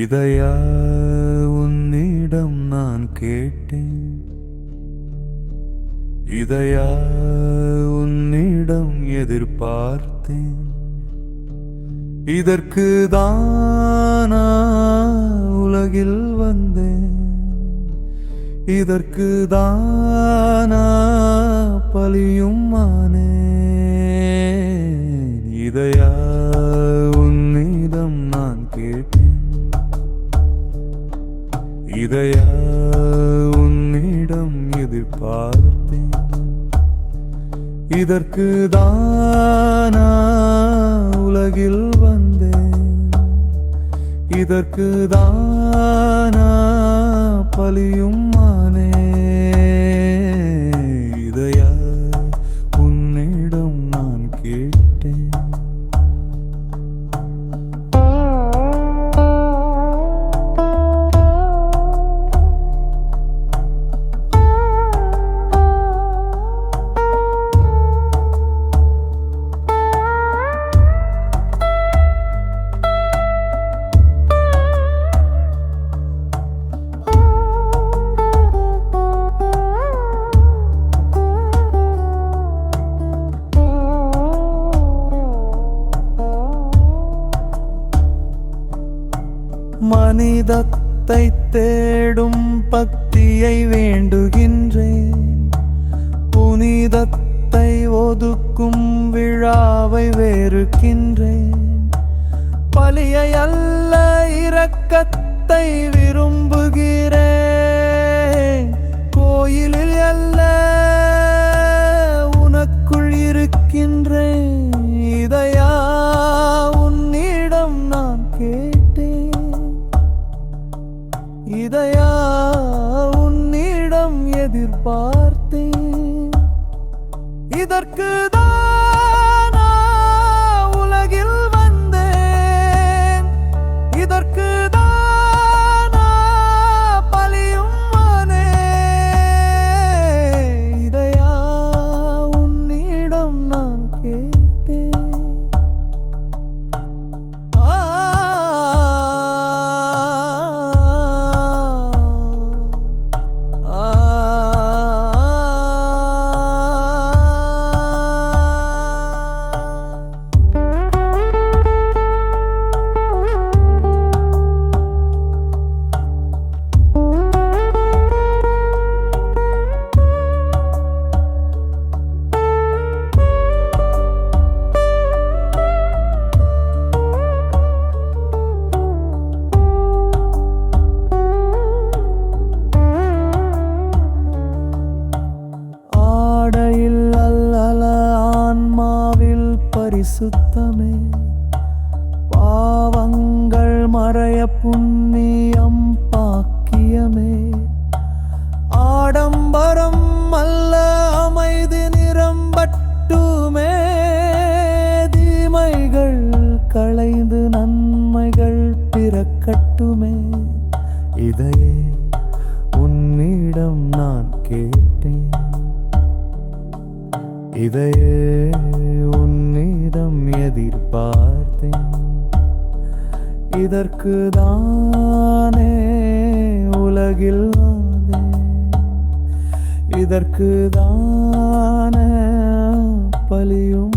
இதையா உன்னிடம் நான் கேட்டேன்? இதையா உன்னிடம் எதிர்பார்த்தேன்? இதற்கு தானா உலகில் வந்தேன். இதற்கு தானா பலியும் இதையா உன்னிடம் எதிர்பார்த்தேன். இதற்கு தானா உலகில் வந்தேன். இதற்கு தானா பலியும் ஆனே. இதையா உன்னிடம் நான் கேட்டேன். மனிதத்தை தேடும் பக்தியை வேண்டுகின்றேன். புனிதத்தை ஒதுக்கும் விழாவை வெறுக்கின்றேன். பலியை அல்ல இரக்கத்தை விரும்புகிறேன். கோயிலில் அல்ல இதையா உன்னிடம் எதிர்பார்த்தேன். இதற்கு தானா உலகில் வந்தேன். இதற்கு தானா பலியும் ஆனேன். இதையா உன்னிடம் நான் ஆடையில் அல்லல ஆன்மாவில் பரிசுத்தமே. பாவங்கள் மறைய புண்ணியம் பாக்கியமே. ஆடம்பரம் அல்ல அமைதி நிரம்பட்டுமே. தீமைகள் களைந்து நன்மைகள் பிறக்கட்டுமே. இதையே இதையே உன்னிடம் எதிர்பார்த்தேன். இதற்கு தானே உலகில் வந்தேன். இதற்கு தானே பலியும்